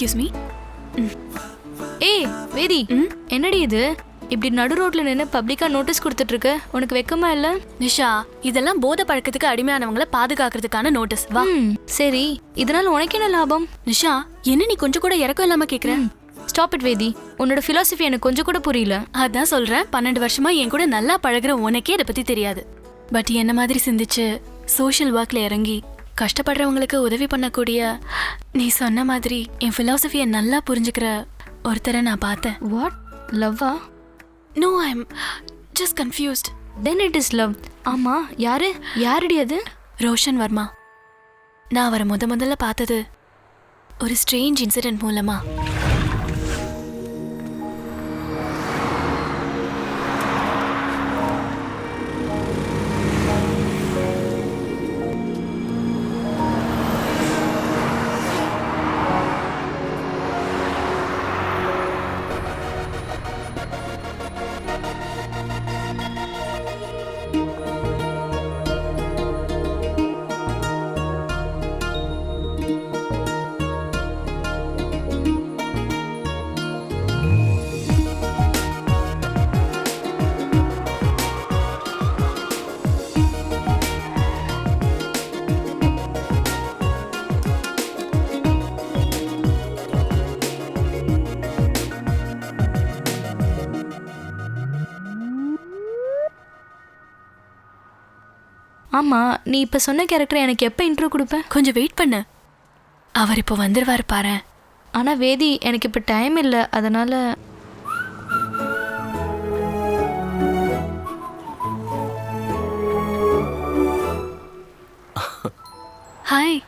Excuse me. ஏய் வேதி என்னடி இது? இப்படி நடு ரோட்ல நின்று பப்ளிக்கா நோட்டீஸ் கொடுத்துட்டு இருக்க உனக்கு வெக்கமா இல்ல? நிஷா இதெல்லாம் போதை பழக்கத்துக்கு அடிமையானவங்கள பாதுகாக்கிறதுக்கான நோட்டீஸ் வா. சரி. இதனால உனக்கு என்ன லாபம்? நிஷா என்ன நீ கொஞ்சம் கூட இறக்கம் இல்லாம கேக்குற? ஸ்டாப் இட் வேதி. உன்னோட philosophy எனக்கு கொஞ்சம் கூட புரியல. அதான் சொல்றேன். பன்னெண்டு வருஷமா என் கூட நல்லா பழகுற உனக்கே இதை பத்தி தெரியாது. பட் என்ன மாதிரி சிந்திச்சு? சோஷியல் ஒர்க்ல இறங்கி கஷ்டப்படுறவங்களுக்கு உதவி பண்ணக்கூடிய நீ சொன்ன மாதிரி என் philosophy-ய நல்லா புரிஞ்சுக்கிற ஒருத்தரை நான் பார்த்தேன். வாட் லவ்வா no I am just confused then it is love ஆமா யாரு? யாருடி அது? ரோஷன் வர்மா. நான் அவரை முத முதல்ல பார்த்தது ஒரு ஸ்ட்ரேஞ்ச் இன்சிடென்ட் மூலமா. ஆமா நீ இப்ப சொன்ன கேரக்டர் எனக்கு எப்ப இன்ட்ரோ கொடுப்ப? கொஞ்சம் வெயிட் பண்ணு. அவர் இப்போ வந்துருவாரு பாரு ஆனா வேதி எனக்கு இப்ப டைம் இல்ல அதனால ஹாய்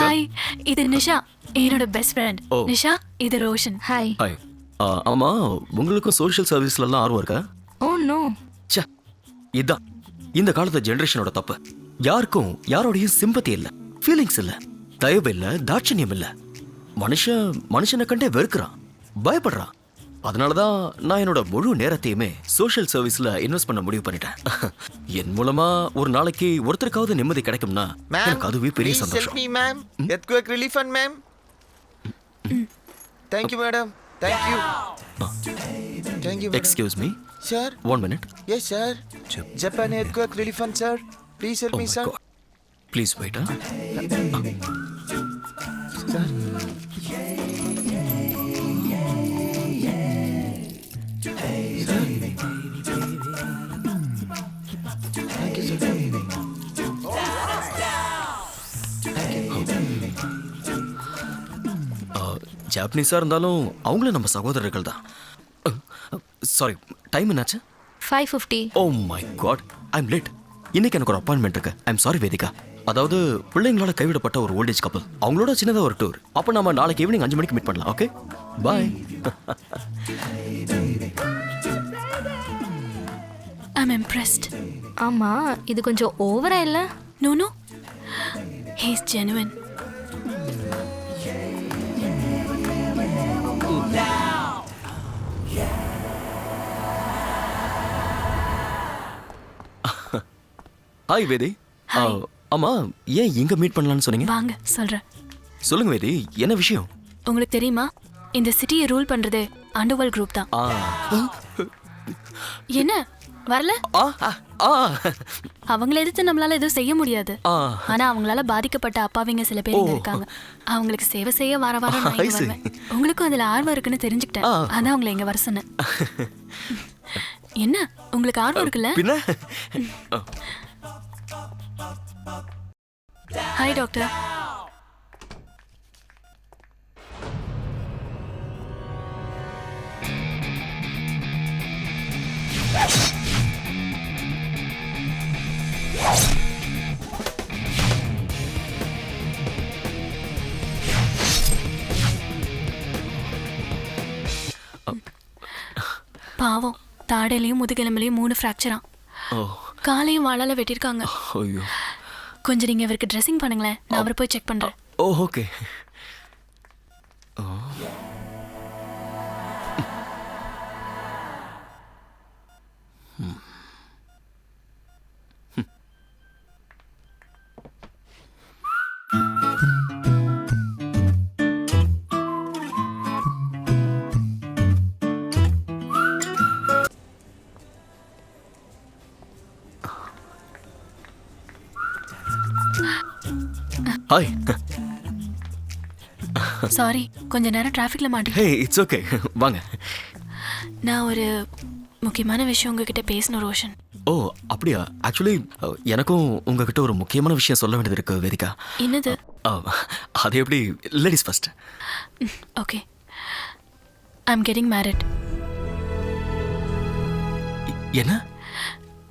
ஹாய் இது நிஷா என்னோட பெஸ்ட் ஃப்ரெண்ட் ஓ. நிஷா இது ரோஷன். ஹாய் ஹாய் ஆமா உங்களுக்கும் சோஷியல் சர்வீஸ்லலாம் ஆர்வம் இருக்கா? ஓ நோ ச்சே இதான். இந்த காலத்து ஜெனரேஷனோட தப்பு. யாருக்கும் யாரோடையும் சிம்பத்தி இல்ல ஃபீலிங்ஸ் இல்ல தயவு இல்ல தாட்சணியம் இல்ல. மனுஷன் மனுஷனை கண்டே வெறுக்கிறான் பயப்படுறான். அதனால தான் நான் என்னோட முழு நேரத்தையுமே சோஷியல் சர்வீஸ்ல இன்வெஸ்ட் பண்ண முடிவு பண்ணிட்டேன். என் மூலமா ஒரு நாளைக்கு ஒருத்தருக்காவது நிம்மதி கிடைக்கும்னா எனக்கு அதுவே பெரிய சந்தோஷம். me, ma'am. Earthquake relief fund, ma'am. Thank thank you thank you excuse me sir one minute yes sir Japan earthquake relief fund sir please help me sir please wait sir ஜாப்பனீஸாக இருந்தாலும் அவங்களும் நம்ம சகோதரர்கள் தான் சாரி டைம் என்னாச்சு? Five fifty oh my god I'm late இன்னைக்கு எனக்கு ஒரு appointment இருக்கு. ஐம் சாரி வேதிகா அதாவது பிள்ளைங்களால கைவிடப்பட்ட ஒரு ஓல்டேஜ் கப்பல் அவங்களோட சின்னதாக ஒரு டூர் அப்போ நம்ம நாளைக்கு ஈவினிங் அஞ்சு மணிக்கு மீட் பண்ணலாம் ஓகே பாய் ஐம் இம்ப்ரெஸ்ட் ஆமா இது கொஞ்சம் ஓவரா இல்ல? No no he's genuine hi Vedhi ஆ, ஆமா ஏன் இங்க மீட் பண்ணலாம்னு சொன்னீங்க? வாங்க சொல்றேன். சொல்லுங்க வேதி என்ன விஷயம்? உங்களுக்கு தெரியுமா? இந்த சிட்டியை ரூல் பண்றது அண்டர்வேர்ல்ட் குரூப் தான். என்ன? வரல? அவங்கள எதிர்த்து நம்மளால எதுவும் செய்ய முடியாது. ஆனா அவங்களால பாதிக்கப்பட்ட அப்பாவிங்க சில பேர் இங்க இருக்காங்க. அவங்களுக்கு சேவை செய்ய வார. வருவேன். உங்களுக்கும் அதுல ஆர்வம் இருக்குன்னு தெரிஞ்சுக்கிட்டேன். அதான் உங்களை இங்க வர சொன்னேன். என்ன? உங்களுக்கு ஆர்வம் இருக்குல்ல? ஹாய் டாக்டர் பாவம் தாடையிலையும் முதுகெலும்புலையும் மூணு ஃப்ராக்சரா காலையும் வாழால வெட்டியிருக்காங்க. ஐயோ. கொஞ்சம் நீங்க அவருக்கு ட்ரெஸ்ஸிங் பண்ணுங்களேன். நான் அவரை போய் செக் பண்றேன். Oh okay. Oh. Hi sorry கொஞ்ச நேரம் டிராஃபிக்ல மாட்டி. ஹே இட்ஸ் ஓகே வாங்க. நான் ஒரு முக்கியமான விஷயம் உங்ககிட்ட பேசணும் ரோஷன். ஓ அப்படியா? ஆக்சுவலி எனக்கும் உங்ககிட்ட ஒரு முக்கியமான விஷயம் சொல்ல வேண்டியது இருக்கு வேதிகா. என்னது? அஹ், அது எப்படி? Ladies first okay I am getting married என்ன?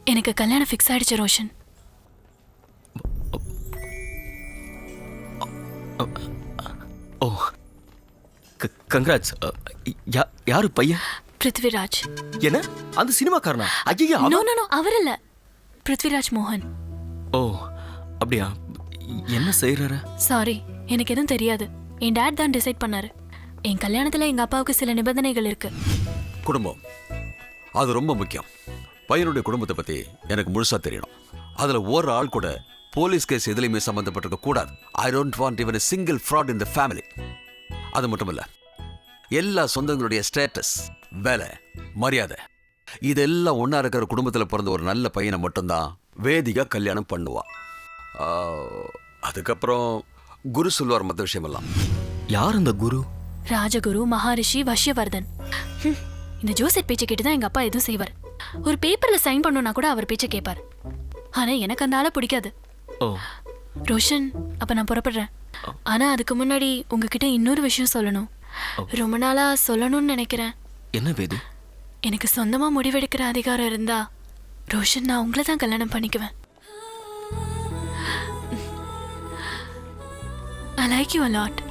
எனக்கு கல்யாணம் ஃபிக்ஸ் ஆயிடுச்சு ரோஷன். ஓ கங்க்ராட்ஸ் யாரு பையன்? பிருத்விராஜ். என்ன? அந்த சினிமாக்காரனா? ஐயா நோ நோ நோ அவர் இல்ல பிருத்விராஜ் மோகன். ஓ அப்படியா? என்ன செய்யறாரு சாரி எனக்கு எதுவும் தெரியாது. என் டேட் தான் டிசைட் பண்ணாரு. என் கல்யாணத்துல எங்க அப்பாவுக்கு சில நிபந்தனைகள் இருக்கு. குடும்பம். அது ரொம்ப முக்கியம். பையனுடைய குடும்பத்தை பத்தி எனக்கு முழுசா தெரியணும். அதுல ஒரு ஆள் கூட போலீஸ் கேஸ் எதுலையுமே சம்பந்தப்பட்டிருக்க கூடாது. I don't want even single fraud in the family அது மட்டும் இல்ல. எல்லா சொந்தங்களுடைய ஸ்டேட்டஸ் வேலை மரியாதை இதெல்லாம் ஒண்ணா இருக்கிற குடும்பத்துல பிறந்த ஒரு நல்ல பையனை மட்டும்தான் வேதிகா கல்யாணம் பண்ணுவா. ஆ, அதுக்கப்புறம் குரு சொல்லுவார் மற்ற விஷயமெல்லாம். யார் அந்த குரு? ராஜகுரு மகாரிஷி வஷ்யவர்தன் இந்த ஜோசப் பேச்சை கேட்டு தான் எங்க அப்பா எதுவும் செய்வார். ஒரு பேப்பர்ல சைன் பண்ணணும்னா கூட அவர் பேச்சை கேட்பார் ஆனா எனக்கு அந்த ஆளை பிடிக்காது. ஓ. ரோஷன் அப்ப நான் புறப்படுறேன். ஆனா அதுக்கு முன்னாடி உங்ககிட்ட இன்னொரு விஷயம் சொல்லணும். ரொம்ப நாளா சொல்லணும்னு நினைக்கிறேன். என்ன வேதி? எனக்கு சொந்தமா முடிவெடுக்கிற அதிகாரம் இருந்தா ரோஷன் நான் உங்களை தான் கல்யாணம் பண்ணிக்குவேன். I like you lot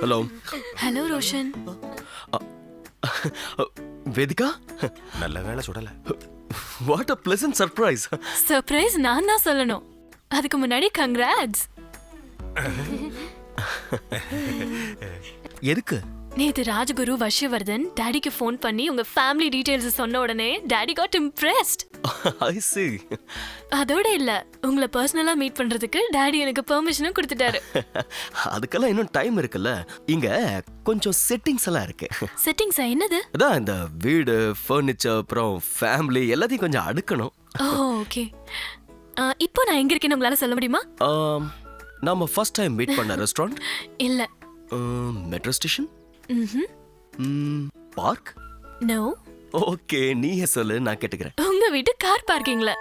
hello hello Roshan Vedika நல்ல வேலை சுடல. What a pleasant surprise surprise நான் தான் சொல்லணும். அதுக்கு முன்னாடி கங்க்ராட்ஸ் எதுக்கு? நேத்து ராஜகுரு வஷ்யவர்தன் டாடிக்கு ஃபோன் பண்ணி உங்க ஃபேமிலி டீடைல்ஸ் சொன்ன உடனே daddy got impressed I see. அதோட இல்ல உங்களை பர்சனலா மீட் பண்றதுக்கு டாடி எனக்கு பெர்மிஷனும் கொடுத்துட்டாரு. அதுக்கெல்லாம் இன்னும் டைம் இருக்குல்ல? இங்க கொஞ்சம் செட்டிங்ஸ் எல்லாம் இருக்கு. செட்டிங்ஸா என்னது? அதான் இந்த வீடு ஃபர்னிச்சர் அப்புறம் ஃபேமிலி எல்லாத்தையும் கொஞ்சம் அடுக்கணும். ஓ ஓகே இப்போ நான் எங்க இருக்கேன்னு உங்களால சொல்ல முடியுமா? ஆம், நாம ஃபர்ஸ்ட் டைம் மீட் பண்ண ரெஸ்டாரண்ட் இல்ல. Metro station park? No okay நீயே சொல்லு நான் கேட்டுக்கிறேன். உங்க வீட்டு கார் பார்க்கிங்ல.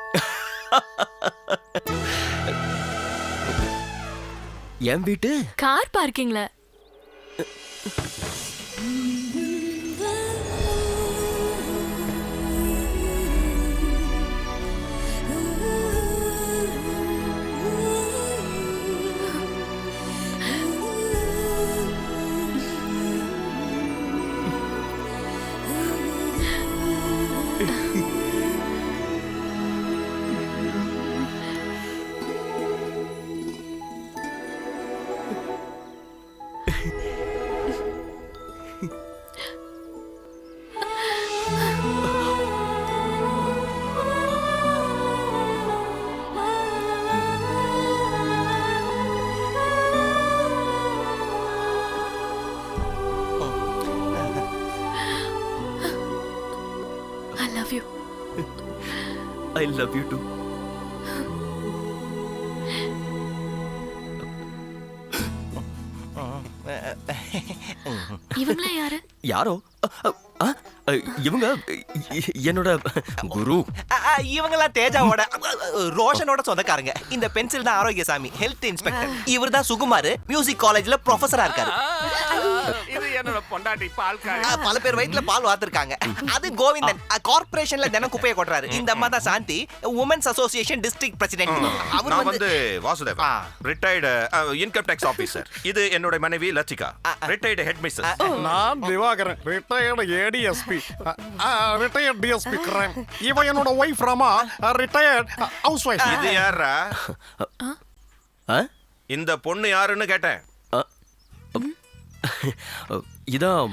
என் வீட்டு? கார் பார்க்கிங்ல. ஐ லவ் யூ ஐ இவங்களா யாரு? யாரோ? அ, அ, இவங்க இ- என்னோட குரு. இவங்கெல்லாம் தேஜாவோட ரோஷனோட சொந்தக்காரங்க. இந்த பென்சில் தான் ஆரோக்கியசாமி ஹெல்த் இன்ஸ்பெக்டர் இவர் தான் சுகுமார் மியூசிக் காலேஜ்ல ப்ரொஃபஸரா இருக்காரு. என்னோட பொண்டாட்டி பல பேர் வயிற்றுல பால் வாத்திருக்காங்க அது கோவிந்தன். கார்பரேஷன்ல தினம் குப்பையை கொட்டுறாரு. இந்த அம்மா தான் Shanthi. Women's association district president அவர் வந்து ஆ. ரிட்டையர்டு இன்கம் டேக்ஸ் ஆபீசர் இது என்னோட மனைவி லட்சிகா ரிட்டையர்டு ஹெட் மிஸ்ஸஸ் நான் Diwakaran. Retired ADSP retired DSP crime இவ என்னோட wife Rama. Retired house wife இது யாரா? இந்த பொண்ணு யாருன்னு கேட்டேன். இதான்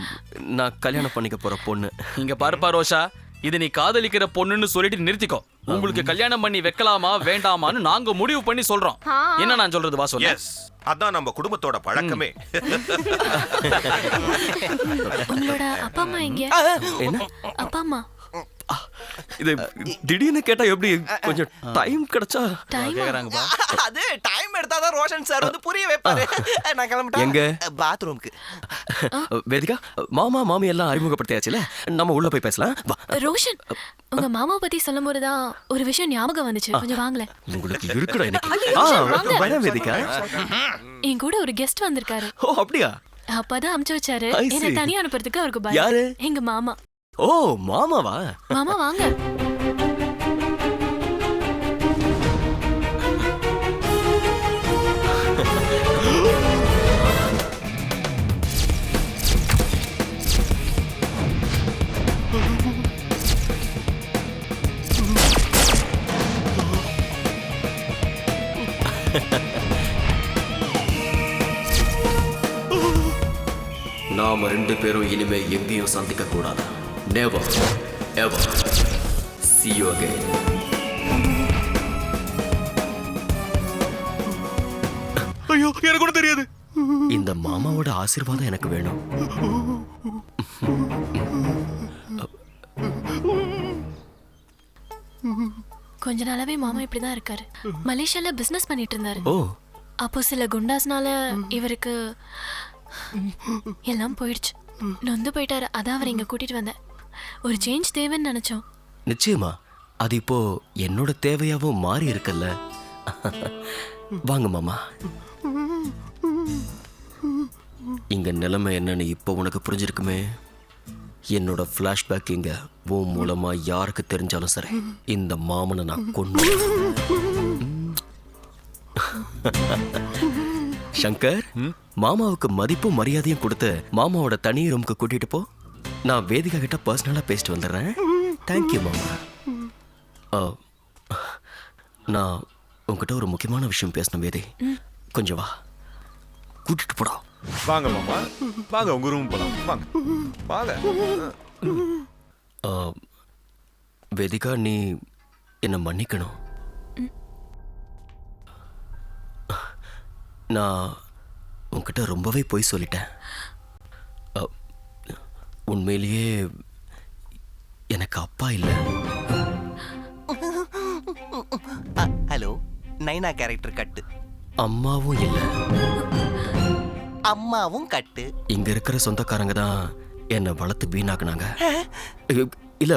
நான் கல்யாணம் பண்ணிக்க போற பொண்ணு. இங்க பாருப்பா ரோஷா. இது நீ காதலிக்கிற பொண்ணுன்னு சொல்லிட்டு நிறுத்திக்கோ. உங்களுக்கு கல்யாணம் பண்ணி வைக்கலாமா வேண்டாமான்னு நாங்க முடிவு பண்ணி சொல்றோம். என்ன நான் சொல்றது வா சொல்ல. எஸ் அதான் நம்ம குடும்பத்தோட பழக்கமே. உங்களோட அப்பா அம்மா எங்க? என்ன? அப்பா அம்மா. இது திடீர்னு கேட்டா எப்படி? கொஞ்சம் டைம் கிடைச்சா? டைம் அது டைம் எடுத்தாதான் ரோஷன் சார் வந்து புரிய வைப்பாரு. நான் கிளம்பிட்டேன் எங்க? பாத்ரூம்க்கு வேதிகா மாமா மாமி எல்லாம் அறிமுகப்படுத்தியாச்சுல? நம்ம உள்ள போய் பேசலாம். ரோஷன் உங்க மாமா பத்தி சொல்லும் போதுதான் ஒரு விஷயம் ஞாபகம் வந்துச்சு. கொஞ்சம் வாங்கல உங்களுக்கு இருக்குடா வேதிகா. என் கூட ஒரு கெஸ்ட் வந்திருக்காரு. ஓ அப்படியா? அப்பதான் அமுச்சு வச்சாரு. என்ன. தனியா அனுப்புறதுக்கு அவருக்கு? பயம். எங்க மாமா. ஓ மாமாவா? மாமா வாங்க. நாம ரெண்டு பேரும் இனிமே எங்கேயும் சந்திக்க கூடாது. Never ever see you again. ஐயோ எனக்கு கூட தெரியாது. இந்த மாமாவோட ஆசீர்வாதம் எனக்கு வேணும். கொஞ்ச நாளாவே மாமா இப்படிதான் இருக்காரு. மலேசியால பிசினஸ் பண்ணிட்டு இருந்தாரு. ஓ. அப்போ சில குண்டாஸ்னால இவருக்கு எல்லாம் போயிடுச்சு. நொந்து போயிட்டாரு. அதான் அவர் இங்க கூட்டிட்டு வந்தேன். ஒரு சேஞ்ச் தேவைன்னு நினைச்சோம். நிச்சயமா. அது இப்போ என்னோட தேவையாவும் மாறி இருக்குல்ல. வாங்க மாமா. இங்க நிலைமை என்னன்னு இப்போ உனக்கு புரிஞ்சிருக்குமே? என்னோட ஃப்ளாஷ்பேக் இங்க உன் மூலமா யாருக்கு தெரிஞ்சாலும் சரி இந்த மாமனை நான் கொண்டு சங்கர் மாமாவுக்கு மதிப்பும் மரியாதையும் கொடுத்து மாமாவோட தனி ரூமுக்கு கூட்டிட்டு போ. நான் வேதிகா கிட்ட பர்சனலா பேசிட்டு வந்துடுறேன். தேங்க்யூ மாமா. ஆ, நான் உங்ககிட்ட ஒரு முக்கியமான விஷயம் பேசணும் வேதி. கொஞ்சம் வா. கூட்டிட்டு போடா. வாங்க மாமா. வாங்க உங்க ரூம் போலாம். வாங்க. வாங்க. வேதிகா நீ என்னை மன்னிக்கணும். நான் உன்கிட்ட ரொம்பவே பொய் சொல்லிட்டேன். உண்மையிலேயே எனக்கு அப்பா இல்லை. ஹலோ நைனா கேரக்டர் கட்டு. அம்மாவும் இல்லை. அம்மாவும் கட்டு. இங்க இருக்கிற சொந்தக்காரங்க தான் என்னை வளர்த்து வீணாக்குனாங்க. இல்ல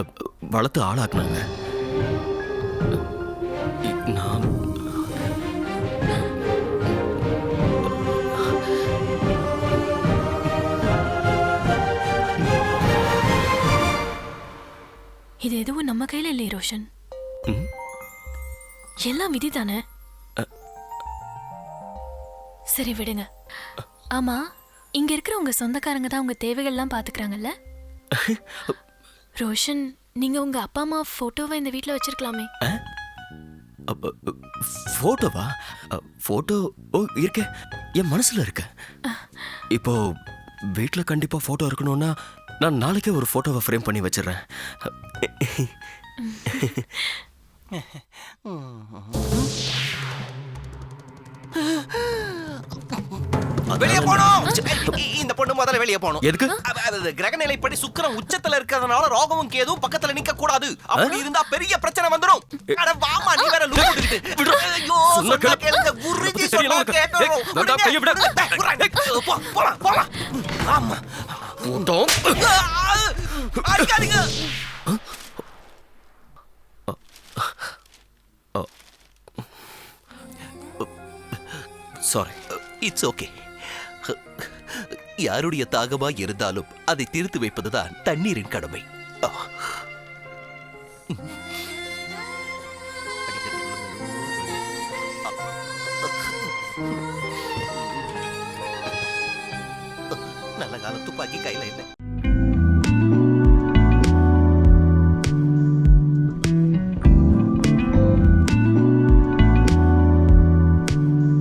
வளர்த்து ஆளாக்குனாங்க. நான் எதுவும் நம்ம கையில இல்லையே ரோஷன். எல்லாம் விதி தானே சரி விடுங்க. ஆமா இங்க இருக்கிற உங்க சொந்தக்காரங்க தான் உங்க தேவைகள்லாம் பாத்துக்கிறாங்கல்ல? ரோஷன் நீங்க உங்க அப்பா அம்மா போட்டோவை இந்த வீட்ல வச்சிருக்கலாமே. போட்டோவா போட்டோ ஓ இருக்க. என் மனசுல இருக்க. இப்போ வீட்ல கண்டிப்பா போட்டோ இருக்கணும்னா நான் நாளைக்கே ஒரு போட்டோவை ஃப்ரேம் பண்ணி வச்சிடுறேன். வெளியே இ- இந்த பொண்ணு முதல்ல வெளியே போகணும். எதுக்கு? அது- கிரகநிலைப்படி சுக்கிரன் உச்சத்துல இருக்கிறதுனால ரோகமும் கேதுவும் பக்கத்துல நிக்க கூடாது அப்படி இருந்தா பெரிய பிரச்சனை வந்துரும். அட வாமா நீ வேற லூ ஐயோ சொன்னா சொன்னா கேளு. கேளுங்க. குருஜி சொன்னா. போ போலாம் போலாம். ஆமா. அடிக்காதீங்க. சாரி இட்ஸ் ஓகே யாருடைய தாகமா இருந்தாலும் அதை தீர்த்து வைப்பதுதான் தண்ணீரின் கடமை.